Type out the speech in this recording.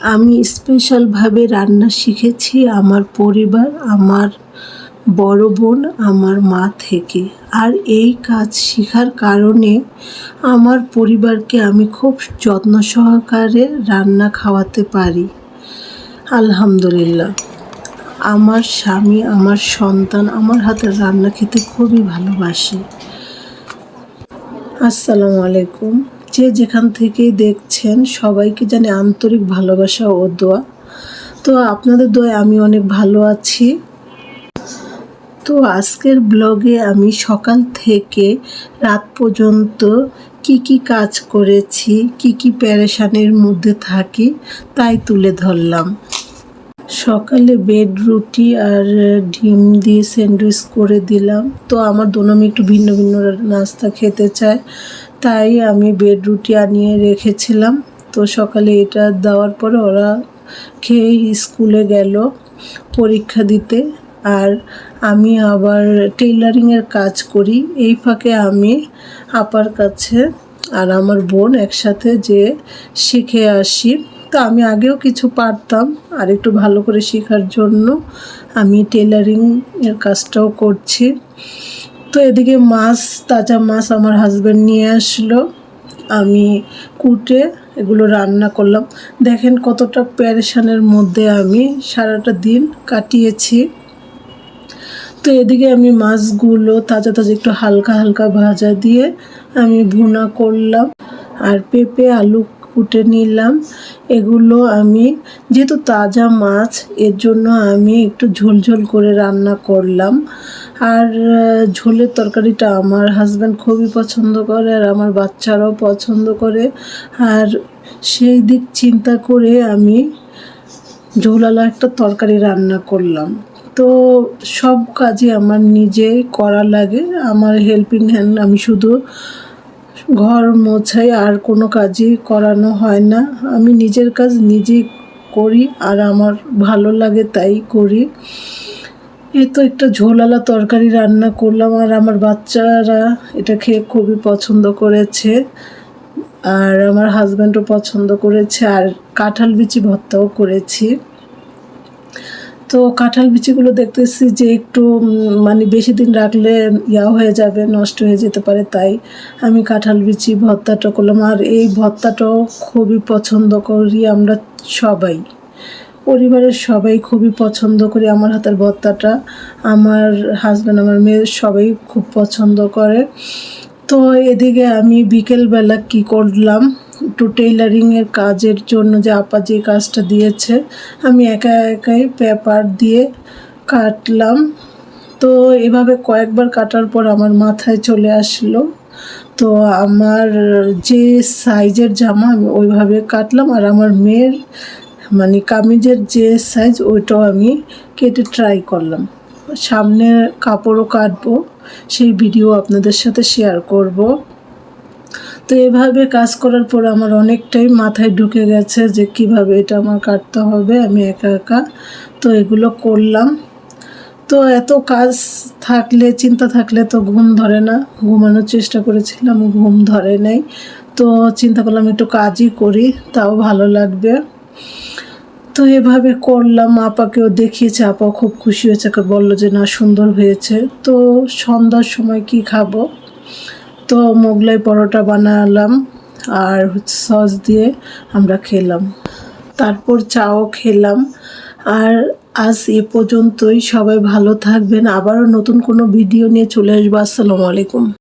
আমি স্পেশালভাবে রান্না শিখেছি আমার পরিবার, আমার বড় বোন, আমার মা থেকে। আর এই কাজ শেখার কারণে আমার পরিবারকে আমি খুব যত্ন সহকারে রান্না খাওয়াতে পারি। আলহামদুলিল্লাহ। আমার স্বামী, আমার সন্তান আমার হাতের রান্না খেতে খুবই ভালোবাসে। আসসালামু আলাইকুম। যে যেখান থেকে দেখছেন সবাইকে জানে আন্তরিক ভালোবাসা ও দোয়া। তো আপনাদের দোয়া আমি অনেক ভালো আছি। তো আজকের ব্লগে আমি সকাল থেকে রাত পর্যন্ত কি কি কাজ করেছি, কি কি প্যারেশানির মধ্যে থাকি তাই তুলে ধরলাম। সকালে বেড, রুটি আর ডিম দিয়ে স্যান্ডউইচ করে দিলাম। তো আমার দোনোমি একটু ভিন্ন ভিন্ন নাস্তা খেতে চায়। তাই আমি বেড রুটি আনিয়ে রেখেছিলাম। তো সকালে এটা দেওয়ার পরে ওরা খেয়ে স্কুলে গেল পরীক্ষা দিতে। আর আমি আবার টেইলারিংয়ের কাজ করি। এই ফাঁকে আমি আপার কাছে আর আমার বোন একসাথে যে শিখে আসি। তো আমি আগেও কিছু পারতাম আর একটু ভালো করে শেখার জন্য আমি টেলারিং এর কাজটাও করছি। তো এদিকে মাছ, তাজা মাছ আমার হাজব্যান্ড নিয়ে আসলো। আমি কুটে এগুলো রান্না করলাম। দেখেন কতটা প্যারেশানের মধ্যে আমি সারাটা দিন কাটিয়েছি। তো এদিকে আমি মাছগুলো তাজা তাজা একটু হালকা হালকা ভাজা দিয়ে আমি ভুনা করলাম। আর পেঁপে, আলু কুটে নিলাম। এগুলো আমি, যেহেতু তাজা মাছ, এর জন্য আমি একটু ঝোলঝোল করে রান্না করলাম। আর ঝোলের তরকারিটা আমার হাজব্যান্ড খুবই পছন্দ করে আর আমার বাচ্চারাও পছন্দ করে। আর সেই দিক চিন্তা করে আমি ঝোলালা একটা তরকারি রান্না করলাম। তো সব কাজই আমার নিজেই করা লাগে। আমার হেল্পিং হ্যান্ড আমি শুধু ঘর মোছাই আর কোনো কাজই করানো হয় না। আমি নিজের কাজ নিজেই করি আর আমার ভালো লাগে তাই করি। এ তো একটা ঝোলালা তরকারি রান্না করলাম আর আমার বাচ্চারা এটা খেয়ে খুবই পছন্দ করেছে আর আমার হাজব্যান্ডও পছন্দ করেছে আর কাঁঠাল বিচি ভর্তাও করেছি। তো কাঁঠাল বিচিগুলো দেখতেছি যে একটু মানে বেশি দিন রাখলে ইয়া হয়ে যাবে, নষ্ট হয়ে যেতে পারে, তাই আমি কাঁঠাল বিচি ভর্তাটা করলাম। আর এই ভর্তাটাও খুবই পছন্দ করি আমরা সবাই। পরিবারের সবাই খুবই পছন্দ করি আমার হাতের ভর্তাটা। আমার হাজব্যান্ড আমার মেয়ে সবাই খুব পছন্দ করে। তো এদিকে আমি বিকেলবেলা কি করলাম একটু টেইলারিংয়ের কাজের জন্য যে আপা যে কাজটা দিয়েছে, আমি একা একাই পেপার দিয়ে কাটলাম। তো এভাবে কয়েকবার কাটার পর আমার মাথায় চলে আসলো। তো আমার যে সাইজের জামা আমি ওইভাবে কাটলাম আর আমার মেয়ের মানে কামিজের যে সাইজ ওইটাও আমি কেটে ট্রাই করলাম। সামনে কাপড়ও কাটবো, সেই ভিডিও আপনাদের সাথে শেয়ার করব। তো এভাবে কাজ করার পর আমার অনেকটাই মাথায় ঢুকে গেছে যে কীভাবে এটা আমার কাটতে হবে, আমি একা একা। তো এগুলো করলাম। তো এত কাজ থাকলে, চিন্তা থাকলে তো ঘুম ধরে না। ঘুমানোর চেষ্টা করেছিলাম, ঘুম ধরে নাই। তো চিন্তা করলাম একটু কাজই করি, তাও ভালো লাগবে। তো এভাবে করলাম, আপাকেও দেখিয়েছে, আপা খুব খুশি হয়েছে বলল যে না, সুন্দর হয়েছে। তো সন্ধ্যার সময় কি খাব? তো মোগলাই পরোটা বানালাম আর সস দিয়ে আমরা খেলাম। তারপর চাও খেলাম। আর আজ এ পর্যন্তই। সবাই ভালো থাকবেন। আবারও নতুন কোনো ভিডিও নিয়ে চলে আসব। আসসালামু আলাইকুম।